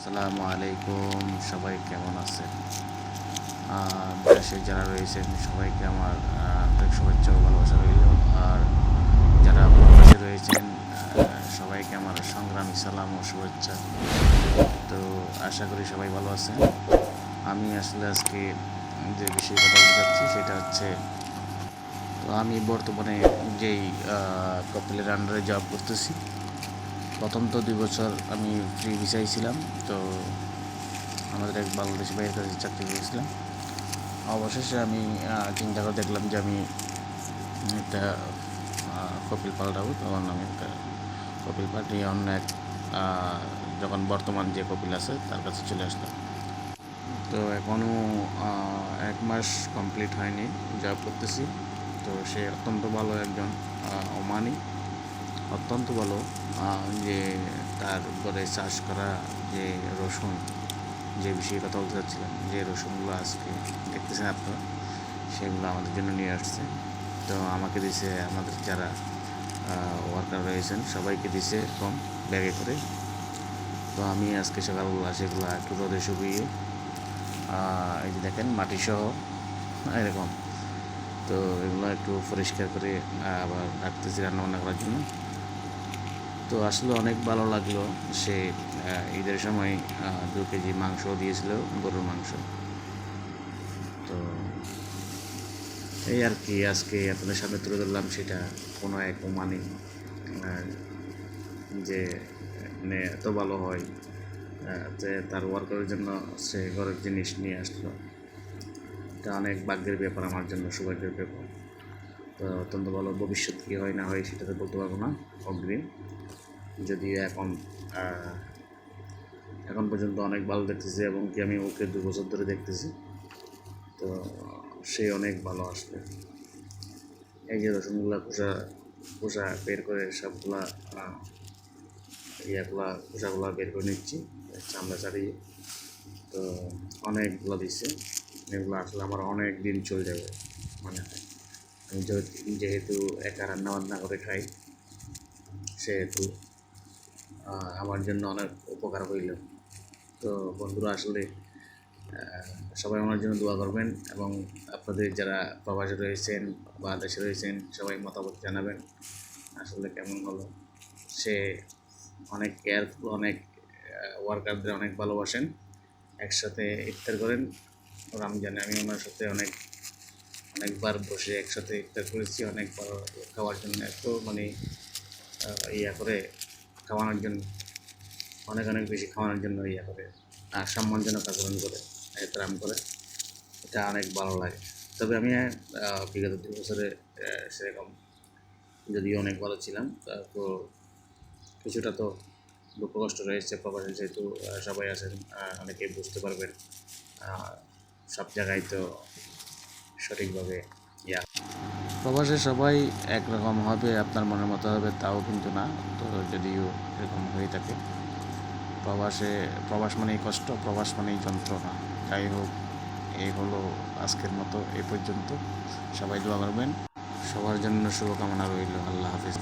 আসসালামু আলাইকুম সবাই কেমন আছেন? দেশে যারা রয়েছেন, সবাইকে আমার আন্তরিক শুভেচ্ছা ও ভালোবাসা রইল। আর যারা প্রবাসে রয়েছেন সবাইকে আমার সংগ্রামী সালাম ও শুভেচ্ছা। তো আশা করি সবাই ভালো আছেন। আমি আসলে আজকে যে বিষয়ে কথা বলতে চাচ্ছি সেটা হচ্ছে, তো আমি বর্তমানে যেই কপিলের আন্ডারে জব করতেছি প্রথম তো দুই বছর আমি ফ্রি ভিসায় ছিলাম, তো আমাদের এক বাংলাদেশি ভাইয়ের কাছে চাকরি করেছিলাম অবশেষে আমি চিন্তা করে দেখলাম যে আমি একটা কপিল পাল্টাবো। আমার নামে একটা কপিল পাল্টিয়ে অন্য এক যখন বর্তমান যে কপিল আছে, তার কাছে চলে আসলাম। তো এখনও এক মাস কমপ্লিট হয়নি জব করতেছি। তো সে অত্যন্ত ভালো একজন ওমানি অত্যন্ত ভালো যে তারপরে চাষ করা যে রসুন, যে বিষয়ে কথা বলতে চাচ্ছিলাম, যে রসুনগুলো আজকে দেখতেছেন আপনারা, সেগুলো আমাদের জন্য নিয়ে আসছে। তো আমাকে দিছে আমাদের যারা ওয়ার্কার রয়েছেন, সবাইকে দিছে কম ব্যাগে করে। তো আমি আজকে সকালবেলা সেগুলো একটু রোদে শুকিয়ে এই যে দেখেন মাটি সহ এরকম। তো এগুলো একটু পরিষ্কার করে আবার রাখতেছি রান্নাবান্না করার জন্য। তো আসলে অনেক ভালো লাগল সে ঈদের সময় দু কেজি মাংস দিয়েছিল, গরুর মাংস। তো এই আর কি, আজকে আপনাদের সামনে তুলে ধরলাম সেটা কোনো এক মানে যে মানে এত ভালো হয় যে তার ওয়ার্কারের জন্য সে ঘরের জিনিস নিয়ে আসলো। এটা অনেক ভাগ্যের ব্যাপার, আমার জন্য সৌভাগ্যের ব্যাপার। তো অত্যন্ত ভালো, ভবিষ্যৎ কী হয় না হয় সেটা তো বলতে পারব না, অগ্রিম। যদিও এখন এখন পর্যন্ত অনেক ভালো দেখতেছি এবং কি আমি ওকে দু বছর ধরে দেখতেছি, তো সে অনেক ভালো আসবে। এই যে রসুনগুলা খোসা খোসা বের করে সবগুলা ইয়াগুলা, খোসাগুলা বের করে নিচ্ছি, চামড়া ছাড়িয়ে। তো অনেকগুলো দিচ্ছে এগুলো আসলে আমার অনেক দিন চলে যাবে, মনে আমি যেহেতু একা রান্না বান্না করে খাই, সেহেতু আমার জন্য অনেক উপকার হইল। তো বন্ধুরা, আসলে সবাই আমার জন্য দোয়া করবেন এবং আপনাদের যারা প্রবাসে রয়েছেন বা দেশে রয়েছেন, সবাই মতামত জানাবেন। আসলে কেমন হলো? সে অনেক কেয়ারফুল অনেক ওয়ার্কারদের অনেক ভালোবাসেন। একসাথে ইফতার করেন। রমজানে আমি ওনার সাথে অনেক, অনেকবার বসে একসাথে ইফতার করেছি, অনেকবার খাওয়ার জন্য এত মানে ইয়া করে খাওয়ানোর জন্য অনেক অনেক বেশি খাওয়ানোর জন্য ইয়ে করে আর সম্মানজনক আচরণ করে এহতরাম করে। এটা অনেক ভালো লাগে। তবে আমি বিগত দু বছরে সেরকম যদিও অনেক ভালো ছিলাম তো কিছুটা তো দুঃখ কষ্ট রয়েছে প্রবাসে যেহেতু সবাই আছেন আহ, অনেকেই বুঝতে পারবেন সব জায়গায় তো সঠিকভাবে ইয়া প্রবাসে সবাই একরকম হবে, আপনার মনের মতো হবে, তাও কিন্তু না। তো যদিও এরকম হয়ে থাকে। প্রবাসে, প্রবাস মানেই কষ্ট, প্রবাস মানেই যন্ত্রণা। যাই হোক, এই হলো আজকের মতো এ পর্যন্ত। সবাই দোয়া করবেন। সবার জন্য শুভকামনা রইল। আল্লাহ হাফিজ।